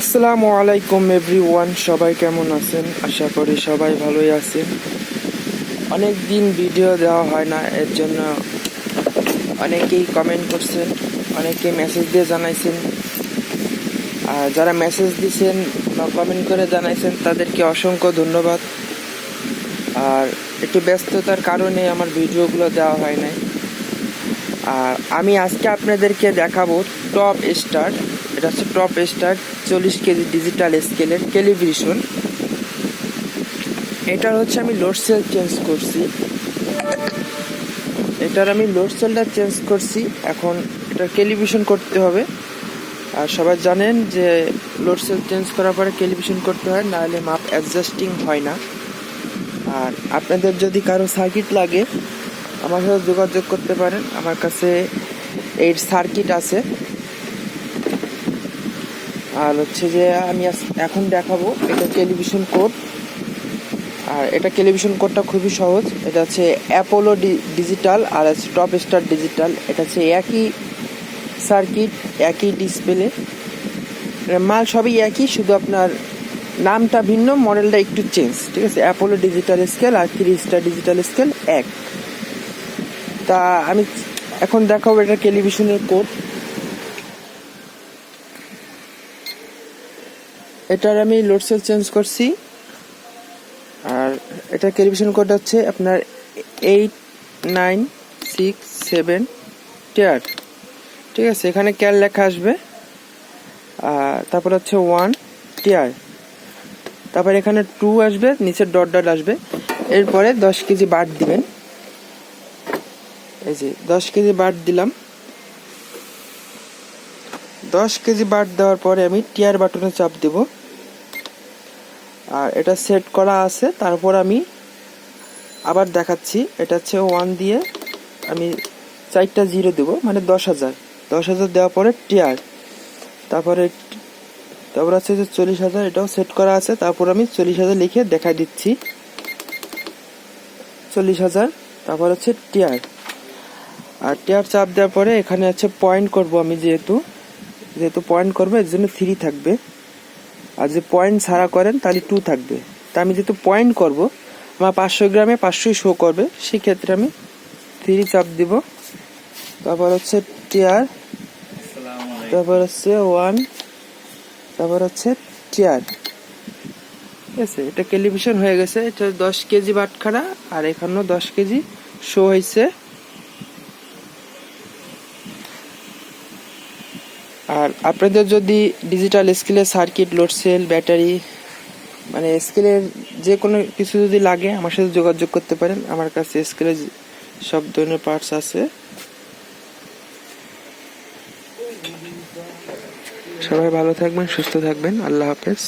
আসসালামু আলাইকুম এভরিওয়ান সবাই কেমন আছেন? আশা করি সবাই ভালোই আছেন। অনেক দিন ভিডিও দেওয়া হয় না, এর জন্য অনেকেই কমেন্ট করছেন অনেকেই মেসেজ দিয়ে জানাইছেন। আর যারা মেসেজ দিয়েছেন বা কমেন্ট করে জানাইছেন, তাদেরকে অসংখ্য ধন্যবাদ। আর একটু ব্যস্ততার কারণে আমার ভিডিওগুলো দেওয়া হয় নাই। আর আমি আজকে আপনাদেরকে দেখাবো টপ স্টার এটা হচ্ছে টপ স্টার চল্লিশ কেজি ডিজিটাল স্কেলের টেলিভিশন এটার হচ্ছে আমি লোড সেল চেঞ্জ করছি। এটার আমি লোড সেলটা চেঞ্জ করছি। এখন এটা টেলিভিশন করতে হবে। আর সবাই জানেন যে লোড সেল চেঞ্জ করার পরে টেলিভিশন করতে হয়, নাহলে মাপ অ্যাডজাস্টিং হয় না। আর আপনাদের যদি কারও সার্কিট লাগে, আমার সাথে যোগাযোগ করতে পারেন। আমার কাছে এর সার্কিট আছে। আর হচ্ছে যে আমি এখন দেখাবো, এটা টেলিভিশন কোড আর এটা টেলিভিশন কোডটা খুবই সহজ। এটা হচ্ছে অ্যাপোলো ডিজিটাল আর আছে টপ স্টার ডিজিটাল এটা হচ্ছে একই সার্কিট একই ডিসপ্লে মাল সবই একই, শুধু আপনার নামটা ভিন্ন মডেলটা একটু চেঞ্জ ঠিক আছে? অ্যাপোলো ডিজিটাল স্কেল আর থ্রি স্টার ডিজিটাল স্কেল এক। তা আমি এখন দেখাবো এটা টেলিভিশনের কোড এটার আমি লোড সেল চেঞ্জ করছি। আর এটা টেলিভিশন কোড হচ্ছে আপনার এইট নাইন সিক্স সেভেন টিয়ার ঠিক আছে, এখানে ক্যাল লেখা আসবে। আর তারপর হচ্ছে ওয়ান টিয়ার তারপর এখানে টু আসবে, নিচে ডট ডট আসবে। এরপরে দশ কেজি বাট দিবেন। এই যে, দশ কেজি বাট দিলাম। দশ কেজি বাট দেওয়ার পরে আমি টিয়ার বাটনে চাপ দেব। আর এটা সেট করা আছে, তারপর আমি আবার দেখাচ্ছি। এটা হচ্ছে ওয়ান দিয়ে আমি চারটা জিরো দেব মানে দশ হাজার। দশ হাজার দেওয়ার পরে টিয়ার। তারপরে তারপর আছে যে চল্লিশ হাজার, এটাও সেট করা আছে। তারপর আমি চল্লিশ হাজার লিখে দেখাই দিচ্ছি। চল্লিশ হাজার, তারপর হচ্ছে টিয়ার। আর টিয়ার চাপ দেওয়ার পরে এখানে আছে পয়েন্ট করব আমি যেহেতু। যেহেতু পয়েন্ট করব এর জন্য থ্রি থাকবে। আর যে পয়েন্ট ছাড়া করেন তাহলে টু থাকবে। তা আমি যেহেতু পয়েন্ট করব আমার পাঁচশো গ্রামে পাঁচশোই শো করবে সেক্ষেত্রে আমি থ্রি চাপ দিব। তারপর হচ্ছে টিয়ার তারপর হচ্ছে ওয়ান তারপর হচ্ছে চেয়ার ঠিক আছে এটা টেলিভিশন হয়ে গেছে। এটা দশ কেজি বাটখারা আর এখানেও দশ কেজি শো হয়েছে। আর আপনাদের যদি ডিজিটাল স্কেলের সার্কিট লোড সেল ব্যাটারি মানে স্কেলের যে কোনো কিছু যদি লাগে, আমার সাথে যোগাযোগ করতে পারেন। আমার কাছে স্কেলের সব ধরনের পার্টস আছে। সবাই ভালো থাকবেন, সুস্থ থাকবেন। আল্লাহ হাফেজ।